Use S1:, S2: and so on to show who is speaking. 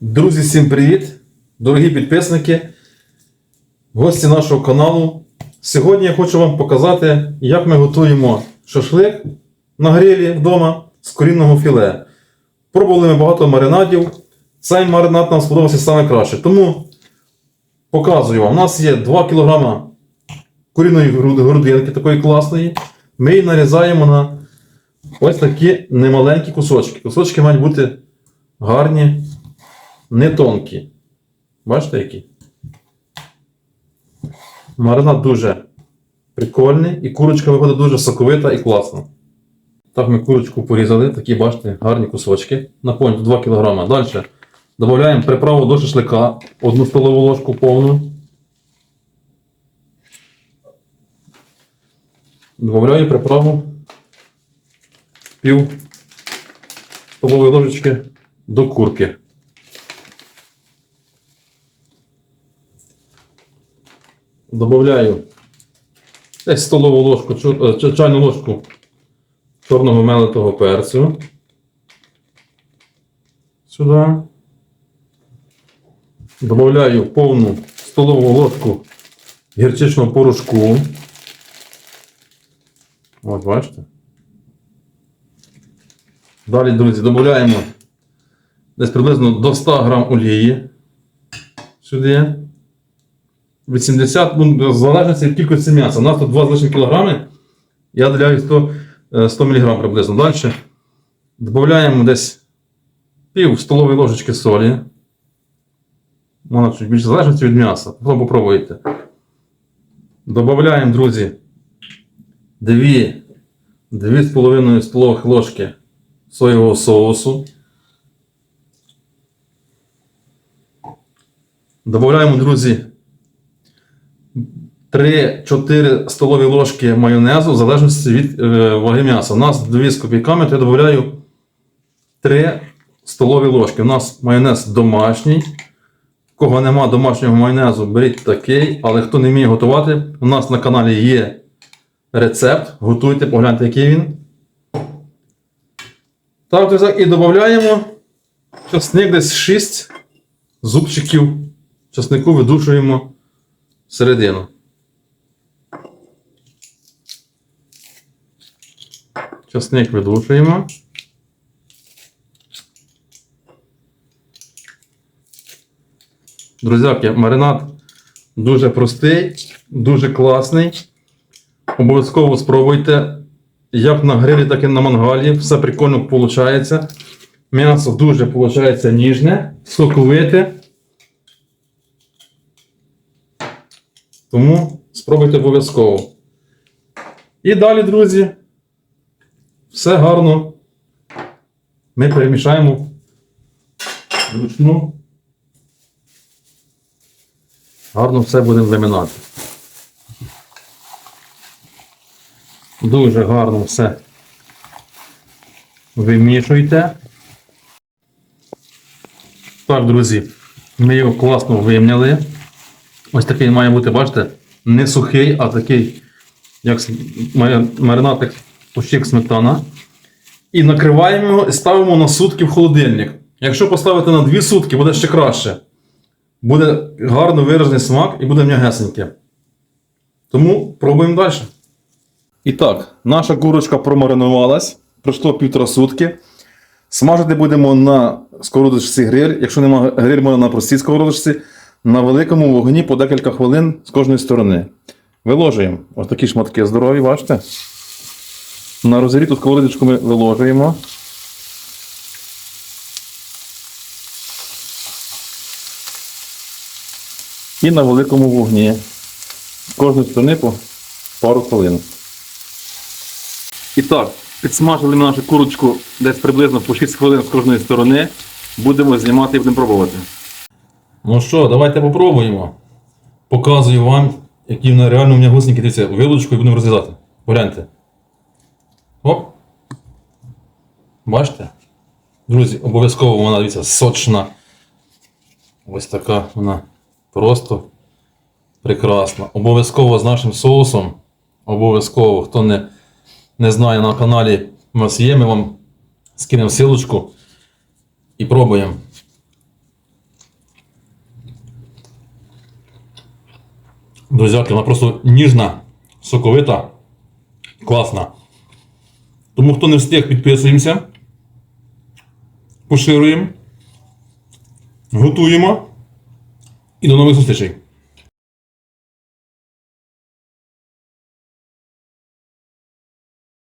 S1: Друзі, всім привіт! Дорогі підписники, гості нашого каналу. Сьогодні я хочу вам показати, як ми готуємо шашлик на грилі вдома з корінного філе. Пробували ми багато маринадів. Цей маринад нам сподобався саме краще. Тому показую вам. У нас є 2 кг корінної груд- грудинки такої класної. Ми її нарізаємо на ось такі немаленькі кусочки. Кусочки мають бути гарні не тонкі. Бачите які? Маринад дуже прикольний і курочка виходить дуже соковита і класна. Так ми курочку порізали, такі, бачите, гарні кусочки. На понт 2 кг. Далі додаємо приправу до шашлика, одну столову ложку повну. Добавляю приправу пів столової ложечки до курки. Добавляю десь столову ложку, е, чайну ложку чорного мелитого перцю. Сюди. Добавляю повну столову ложку гірчичного порошку. От, бачите. Далі, друзі, додаємо десь приблизно до 100 грам олії сюди. 80, ну, в залежності від кількості м'яса. У нас тут 2 з лишнім кілограми. Я доляю 100, е, 100 мг приблизно. Далі додаємо десь пів столової ложечки солі. Вона чуть більше залежності від м'яса. Потім попробуйте. Додаємо, друзі, 2, 2,5 столових ложки соєвого соусу. Додаємо, друзі, 3-4 столові ложки майонезу в залежності від е, ваги м'яса. У нас 2 з копійками, то я додаю 3 столові ложки. У нас майонез домашній. В кого нема домашнього майонезу, беріть такий, але хто не вміє готувати, у нас на каналі є рецепт. Готуйте, погляньте, який він. Так, і додаємо часник десь 6 зубчиків часнику видушуємо всередину. Часник видушуємо. Друзяки, маринад дуже простий, дуже класний. Обов'язково спробуйте. Як на грилі, так і на мангалі. Все прикольно виходить. М'ясо дуже виходить ніжне, соковите. Тому спробуйте обов'язково. І далі, друзі, все гарно. Ми перемішаємо вручну. Гарно все будемо заминати. Дуже гарно все вимішуйте. Так, друзі, ми його класно вимняли. Ось такий має бути, бачите, не сухий, а такий, як маринад, як почти сметана. І накриваємо його і ставимо на сутки в холодильник. Якщо поставити на 2 сутки, буде ще краще. Буде гарно виражений смак і буде м'ягесеньке. Тому пробуємо далі. І так, наша курочка промаринувалась. Пройшло півтора сутки. Смажити будемо на сковородочці гриль. Якщо немає гриль, можна на простій сковородочці. На великому вогні по декілька хвилин з кожної сторони. Виложуємо ось такі шматки здорові, бачите? На розігріту сковородочку ми виложуємо. І на великому вогні. З кожної сторони по пару хвилин. І так, підсмажили нашу курочку десь приблизно по 6 хвилин з кожної сторони. Будемо знімати і будемо пробувати. Ну що, давайте попробуємо. Показую вам, які вона реально у мене гусники. Дивіться, вилочку і будемо розрізати. Погляньте. Оп. Бачите? Друзі, обов'язково вона дивіться, сочна. Ось така вона просто прекрасна. Обов'язково з нашим соусом. Обов'язково, хто не, не знає на каналі, у нас є, ми вам скинемо силочку. І пробуємо. Друзяки, вона просто ніжна, соковита, класна. Тому хто не встиг, підписуємося. Поширюємо. Готуємо. І до нових зустрічей.